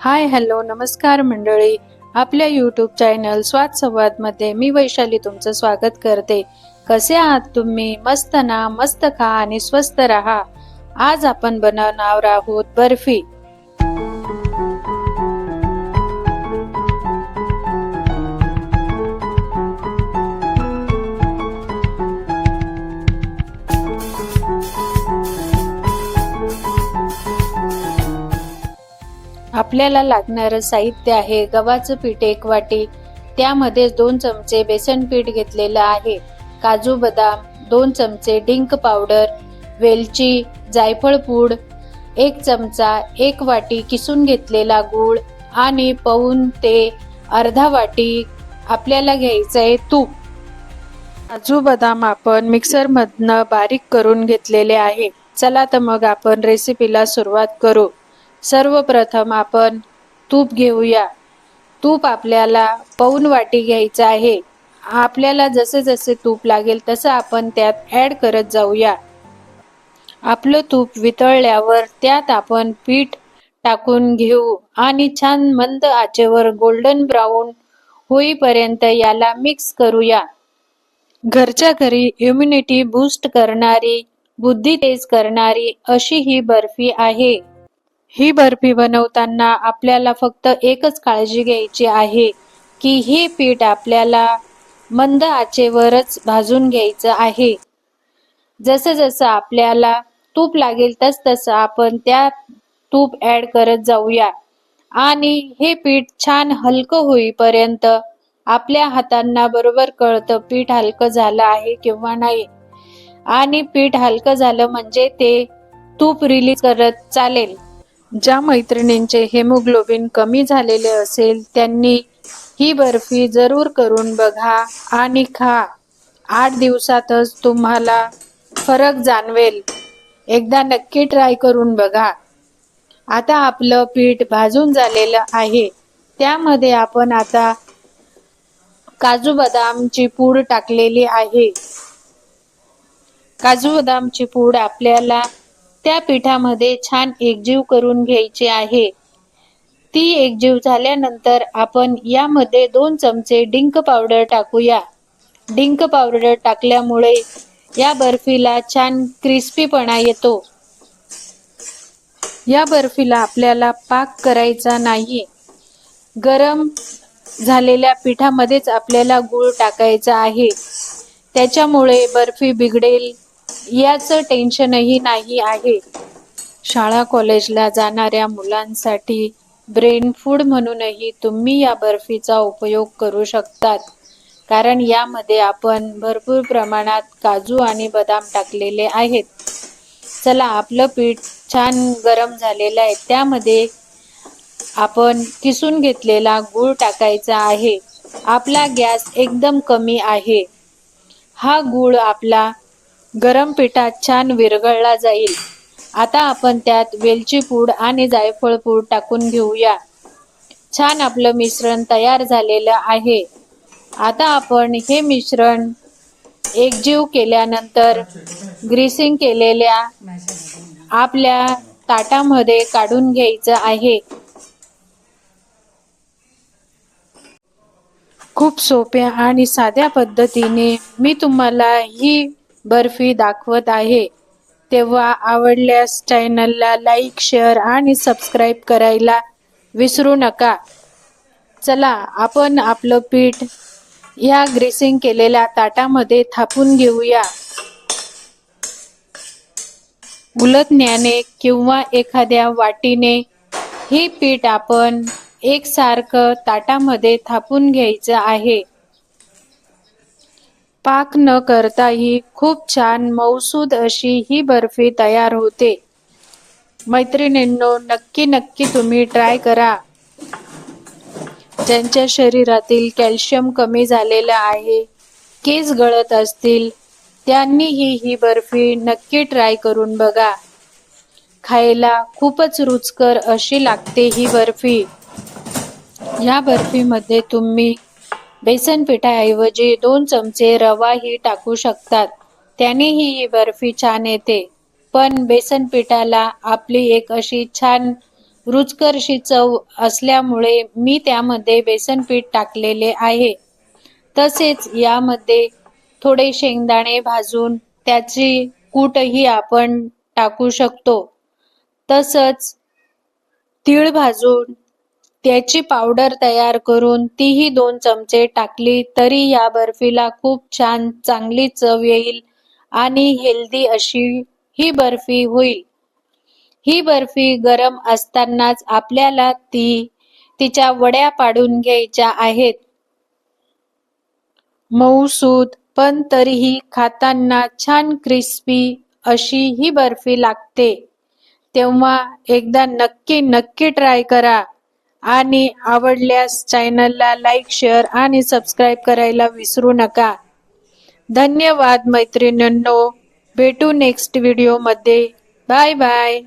Hi hello नमस्कार मंडळी. आपल्या यूट्यूब चॅनल स्वाद संवादमध्ये मी वैशाली तुमचं स्वागत करते. कसे आहात तुम्ही? मस्त ना? मस्त खा आणि स्वस्त राहा. आज आपण बनवणार आहोत बर्फी. आपल्याला लागणारं साहित्य आहे गव्हाचं पीठ एक वाटी त्यामध्ये दोन चमचे बेसन पीठ घेतलेलं आहे काजू बदाम दोन चमचे डिंक पावडर वेलची जायफळ पूड एक चमचा एक वाटी किसून घेतलेला गूळ आणि पाऊन ते अर्धा वाटी आपल्याला घ्यायचं आहे तूप. काजू बदाम आपण मिक्सरमधनं बारीक करून घेतलेले आहे. चला तर मग आपण रेसिपीला सुरुवात करू. सर्वप्रथम आपण तूप घेऊया. तूप आपल्याला पाऊन वाटी घ्यायचं आहे. आपल्याला जसे जसे तूप लागेल तसं आपण त्यात ऍड करत जाऊया. आपलं तूप वितळल्यावर त्यात आपण पीठ टाकून घेऊ आणि छान मंद आचेवर गोल्डन ब्राऊन होईपर्यंत याला मिक्स करूया. घरच्या घरी इम्युनिटी बूस्ट करणारी बुद्धी तेज करणारी अशी ही बर्फी आहे. ही बर्फी बनवताना आपल्याला फक्त एकच काळजी घ्यायची आहे की हे पीठ आपल्याला मंद आचेवरच भाजून घ्यायचं आहे. जसं जसं आपल्याला तूप लागेल तस तसं आपण त्या तूप ऍड करत जाऊया. आणि हे पीठ छान हलकं होईपर्यंत आपल्या हातांना बरोबर कळतं पीठ हलकं झालं आहे किंवा नाही. आणि पीठ हलकं झालं म्हणजे ते तूप रिलीज करत चालेल. ज्या मैत्रिणींचे हेमोग्लोबिन कमी झालेले असेल त्यांनी ही बर्फी जरूर करून बघा आणि खा. आठ दिवसातच तुम्हाला फरक जाणवेल. एकदा नक्की ट्राय करून बघा. आता आपलं पीठ भाजून झालेलं आहे. त्यामध्ये आपण आता काजू बदामची पूड टाकलेली आहे. काजू बदामची पूड आपल्याला त्या पिठामध्ये छान एकजीव करून घ्यायची आहे. ती एकजीव झाल्यानंतर आपण यामध्ये दोन चमचे डिंक पावडर टाकूया. डिंक पावडर टाकल्यामुळे या बर्फीला छान क्रिस्पीपणा येतो. या बर्फीला आपल्याला पाक करायचा नाही. गरम झालेल्या पिठामध्येच आपल्याला गूळ टाकायचा आहे. त्याच्यामुळे बर्फी बिघडेल. याचं टेन्शनही नाही आहे. शाळा कॉलेजला जाणाऱ्या मुलांसाठी ब्रेन फूड म्हणूनही तुम्ही या बर्फीचा उपयोग करू शकतात. कारण यामध्ये आपण भरपूर प्रमाणात काजू आणि बदाम टाकलेले आहेत. चला आपलं पीठ छान गरम झालेलं आहे. त्यामध्ये आपण किसून घेतलेला गूळ टाकायचा आहे. आपला गॅस एकदम कमी आहे. हा गूळ आपला गरम पिठात छान विरघळला जाईल. आता आपण त्यात वेलची पूड आणि जायफळ पूड टाकून घेऊया. छान आपलं मिश्रण तयार झालेलं आहे. आता आपण हे मिश्रण एकजीव केल्यानंतर ग्रीसिंग केलेल्या आपल्या ताटामध्ये काढून घ्यायचं आहे. खूप सोप्या आणि साध्या पद्धतीने मी तुम्हाला ही बर्फी दाखवत आहे. तेव्हा आवडल्यास चॅनलला लाईक शेअर आणि सबस्क्राईब करायला विसरू नका. चला आपण आपलं पीठ या ग्रेसिंग केलेल्या ताटामध्ये थापून घेऊया. उलटण्याने किंवा एखाद्या वाटीने हे पीठ आपण एकसारखं ताटामध्ये थापून घ्यायचं आहे. पाक न करताही खूप छान मौसूद अशी ही बर्फी तयार होते. मैत्रिणींनो नक्की नक्की तुम्ही ट्राय करा. ज्यांच्या शरीरातील कॅल्शियम कमी झालेलं आहे केस गळत असतील त्यांनीही ही बर्फी नक्की ट्राय करून बघा. खायला खूपच रुचकर अशी लागते ही बर्फी. या बर्फीमध्ये तुम्ही बेसन पिठाऐवजी दोन चमचे रवाही टाकू शकतात. त्यानेही ही बर्फी छान येते. पण बेसन पिठाला आपली एक अशी छान रुचकरशी चव असल्यामुळे मी त्यामध्ये बेसन पीठ टाकलेले आहे. तसेच यामध्ये थोडे शेंगदाणे भाजून त्याची कूटही आपण टाकू शकतो. तसंच तीळ भाजून त्याची पावडर तयार करून तीही दोन चमचे टाकली तरी या बर्फीला खूप छान चांगली चव येईल आणि हेल्दी अशी ही बर्फी होईल. ही बर्फी गरम असतानाच आपल्याला ती तिच्या वड्या पाडून घ्यायच्या आहेत. मऊसूद पण तरीही खाताना छान क्रिस्पी अशी ही बर्फी लागते. तेव्हा एकदा नक्की नक्की ट्राय करा. आणि आवडल्यास चॅनलला लाईक शेअर आणि सबस्क्राईब करायला विसरू नका. धन्यवाद मैत्रिणींनो. भेटू नेक्स्ट व्हिडिओमध्ये बाय बाय